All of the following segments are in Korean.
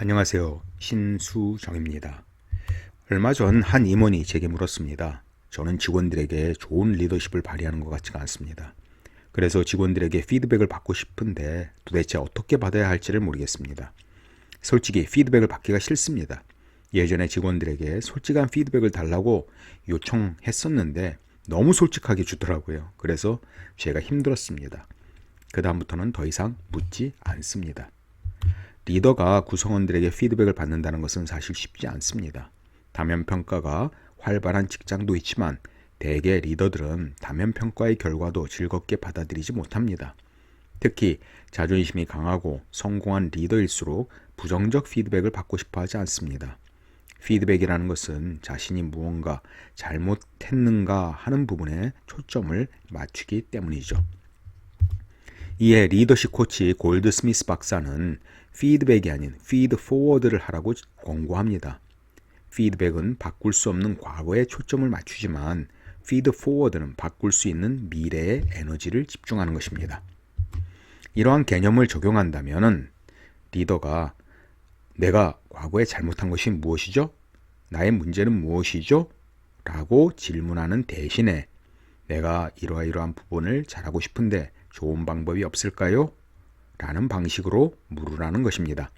안녕하세요. 신수정입니다. 얼마 전 한 임원이 제게 물었습니다. 저는 직원들에게 좋은 리더십을 발휘하는 것 같지가 않습니다. 그래서 직원들에게 피드백을 받고 싶은데 도대체 어떻게 받아야 할지를 모르겠습니다. 솔직히 피드백을 받기가 싫습니다. 예전에 직원들에게 솔직한 피드백을 달라고 요청했었는데 너무 솔직하게 주더라고요. 그래서 제가 힘들었습니다. 그다음부터는 더 이상 묻지 않습니다. 리더가 구성원들에게 피드백을 받는다는 것은 사실 쉽지 않습니다. 다면 평가가 활발한 직장도 있지만 대개 리더들은 다면 평가의 결과도 즐겁게 받아들이지 못합니다. 특히 자존심이 강하고 성공한 리더일수록 부정적 피드백을 받고 싶어 하지 않습니다. 피드백이라는 것은 자신이 무언가 잘못했는가 하는 부분에 초점을 맞추기 때문이죠. 이에 리더십 코치 골드 스미스 박사는 피드백이 아닌 피드 포워드를 하라고 권고합니다. 피드백은 바꿀 수 없는 과거에 초점을 맞추지만 피드 포워드는 바꿀 수 있는 미래의 에너지를 집중하는 것입니다. 이러한 개념을 적용한다면 리더가 내가 과거에 잘못한 것이 무엇이죠? 나의 문제는 무엇이죠? 라고 질문하는 대신에 내가 이러이러한 부분을 잘하고 싶은데 좋은 방법이 없을까요? 라는 방식으로 물으라는 것입니다.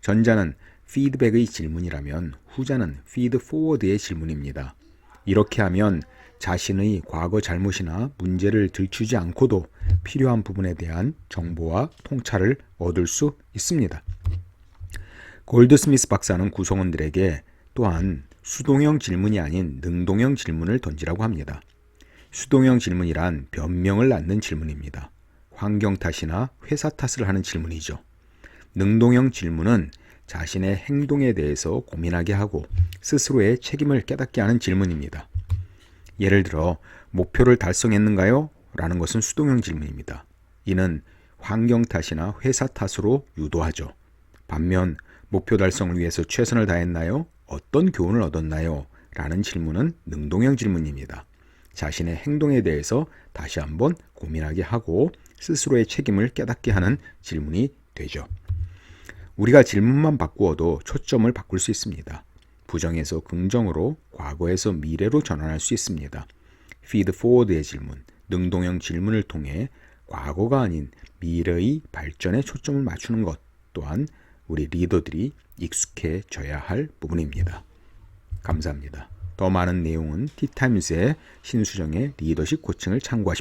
전자는 피드백의 질문이라면 후자는 피드 포워드의 질문입니다. 이렇게 하면 자신의 과거 잘못이나 문제를 들추지 않고도 필요한 부분에 대한 정보와 통찰을 얻을 수 있습니다. 골드스미스 박사는 구성원들에게 또한 수동형 질문이 아닌 능동형 질문을 던지라고 합니다. 수동형 질문이란 변명을 낳는 질문입니다. 환경 탓이나 회사 탓을 하는 질문이죠. 능동형 질문은 자신의 행동에 대해서 고민하게 하고 스스로의 책임을 깨닫게 하는 질문입니다. 예를 들어 목표를 달성했는가요? 라는 것은 수동형 질문입니다. 이는 환경 탓이나 회사 탓으로 유도하죠. 반면 목표 달성을 위해서 최선을 다했나요? 어떤 교훈을 얻었나요? 라는 질문은 능동형 질문입니다. 자신의 행동에 대해서 다시 한번 고민하게 하고 스스로의 책임을 깨닫게 하는 질문이 되죠. 우리가 질문만 바꾸어도 초점을 바꿀 수 있습니다. 부정에서 긍정으로, 과거에서 미래로 전환할 수 있습니다. 피드 포워드의 질문, 능동형 질문을 통해 과거가 아닌 미래의 발전에 초점을 맞추는 것 또한 우리 리더들이 익숙해져야 할 부분입니다. 감사합니다. 더 많은 내용은 티타임스의 신수정의 리더십 코칭을 참고하십시오.